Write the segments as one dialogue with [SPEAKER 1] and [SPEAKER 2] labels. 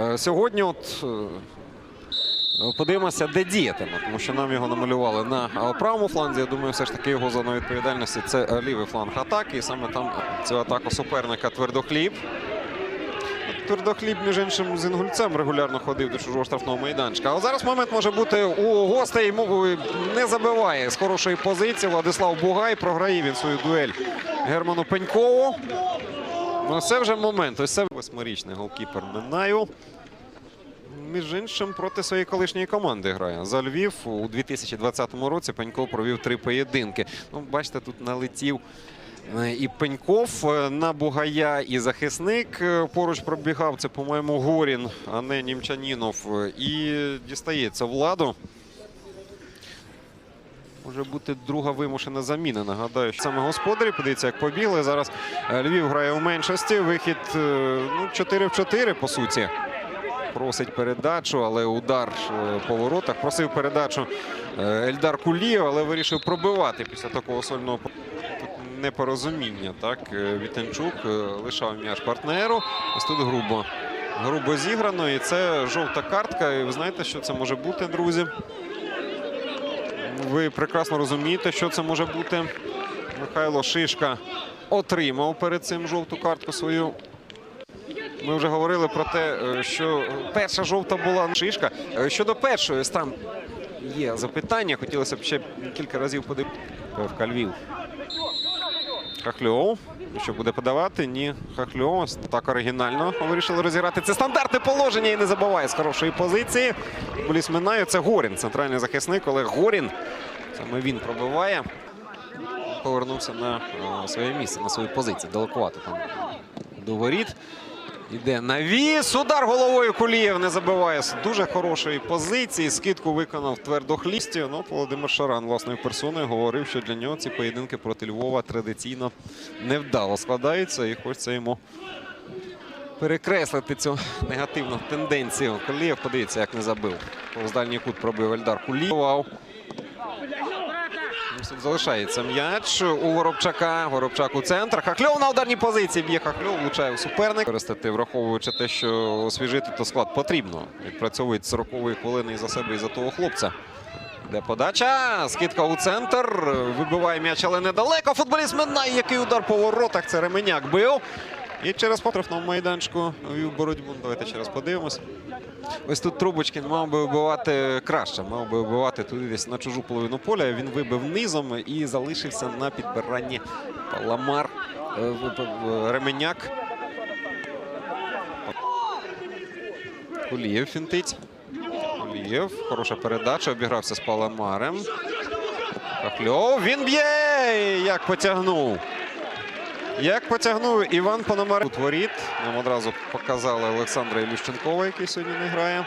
[SPEAKER 1] Е, Сьогодні, от е, подивимося, де діятиме, тому що нам його намалювали на е, правому фланзі. Я думаю, все ж таки його зона відповідальності це лівий фланг атаки. І саме там цю атаку суперника твердохліб. Твердохліб, між іншим, з інгульцем регулярно ходив до чужого штрафного майданчика. Але зараз момент може бути у гостей. Не забиває з хорошої позиції. Владислав Бугай програє він свою дуель Герману Пенькову. Ну, це вже момент. Ось це восьмирічний голкіпер Минаю. Між іншим, проти своєї колишньої команди грає. За Львів у 2020 році Пеньков провів три поєдинки. Ну, бачите, тут налетів е, і Пеньков е, на Бугая, і захисник е, поруч пробігав. Це, по-моєму, Горін, а не Німчанінов. І дістається владу. Може бути друга вимушена заміна. Нагадаю, що саме господарі. Подивіться, як побігли. Зараз е, Львів грає у меншості. Вихід е, ну, 4 в 4, по суті. Просить передачу, але удар е, по воротах. Просив передачу Ельдар Кулієв, але вирішив пробивати після такого сольного непорозуміння. Так, Вітенчук лишав м'яч партнеру. Ось тут грубо. Грубо зіграно, і це жовта картка. І ви знаєте, що це може бути, друзі? Ви прекрасно розумієте, що це може бути. Михайло Шишка отримав перед цим жовту картку свою. Ми вже говорили про те, е, що перша жовта була Шишка. Е, Щодо першої, там є запитання. Хотілося б ще кілька разів подивитися. ПФК Львів. Хахльов. Що буде подавати? Ні. Хахльов. Так оригінально вирішили розіграти. Це стандартне положення і не забуває з хорошої позиції. Футболіст Минаю. Це Горін, центральний захисник Олег Горін. Саме він пробиває. Повернувся на е, своє місце, на свою позицію. Далекувато там до воріт. Іде навіс. Удар головою Кулієв не забиває з дуже хорошої позиції. Скидку виконав твердохлісті. Ну, Володимир Шаран власною персоною говорив, що для нього ці поєдинки проти Львова традиційно невдало складаються. І хочеться йому перекреслити цю негативну тенденцію. Кулієв, подивіться, як не забив. Дальній кут пробив Ельдар Кулієв. Залишається м'яч у Воробчака. Воробчак у центр. Хахльов на ударній позиції б'є Хахльов, влучає у суперник. Використати, враховуючи те, що освіжити то склад потрібно. Відпрацьовують 40-ї хвилини і за себе, і за того хлопця. Де подача? Скидка у центр. Вибиває м'яч, але недалеко. Футболіст Минай, який удар по воротах. Це Ременяк бив. І через потрапнув майданчику вів боротьбу. Давайте ще раз подивимось. Ось тут Трубочкін мав би вбивати краще. Мав би вбивати туди десь на чужу половину поля. Він вибив низом і залишився на підбиранні Паламар е, Ременяк. Кулієв фінтить. Кулієв. Хороша передача. Обігрався з Паламарем. Кахльов. Він б'є! Як потягнув. Як потягнув Іван Пономар. Тут воріт. Нам одразу показали Олександра Ілющенкова, який сьогодні не грає.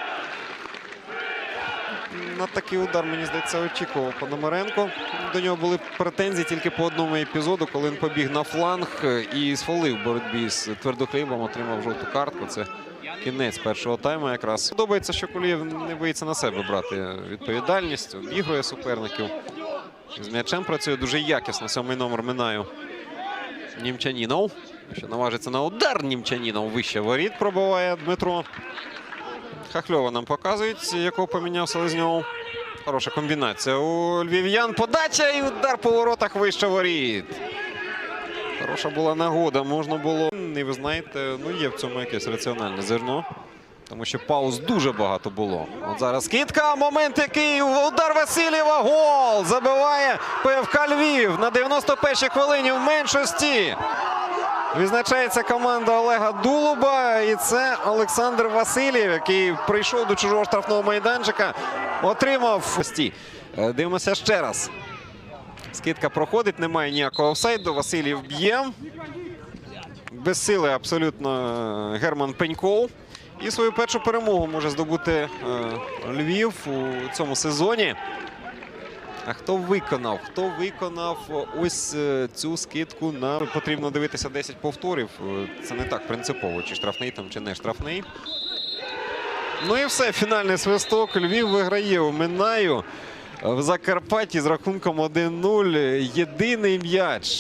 [SPEAKER 1] На такий удар, мені здається, очікував Пономаренко. До нього були претензії тільки по одному епізоду, коли він побіг на фланг і сфолив боротьбі з твердохлібом, отримав жовту картку. Це кінець першого тайму якраз. Подобається, що Кулієв не боїться на себе брати відповідальність, обігрує суперників. З м'ячем працює дуже якісно. Сьомий номер Минаю. Німчанінов. Що наважиться на удар Німчанінов. Вище воріт пробиває Дмитро. Хахльова нам показують, якого поміняв Селезньов. Хороша комбінація у львів'ян. Подача і удар по воротах вище воріт. Хороша була нагода. Можна було. І ви знаєте, ну є в цьому якесь раціональне зерно. Тому що пауз дуже багато було. От зараз скидка. Момент який удар Васильєва. Гол забиває ПФК Львів на 91-й хвилині в меншості. Відзначається команда Олега Дулуба. І це Олександр Васильєв, який прийшов до чужого штрафного майданчика. Отримав. Стій. Е, Дивимося ще раз. Скидка проходить, немає ніякого офсайду. Васильєв б'є. Без сили абсолютно е, Герман Пеньков. І свою першу перемогу може здобути е, Львів у цьому сезоні. А хто виконав? Хто виконав ось е, цю скидку на потрібно дивитися 10 повторів. Е, Це не так принципово, чи штрафний там, чи не штрафний. Ну і все, фінальний свисток. Львів виграє у Минаю в Закарпатті з рахунком 1-0. Єдиний м'яч.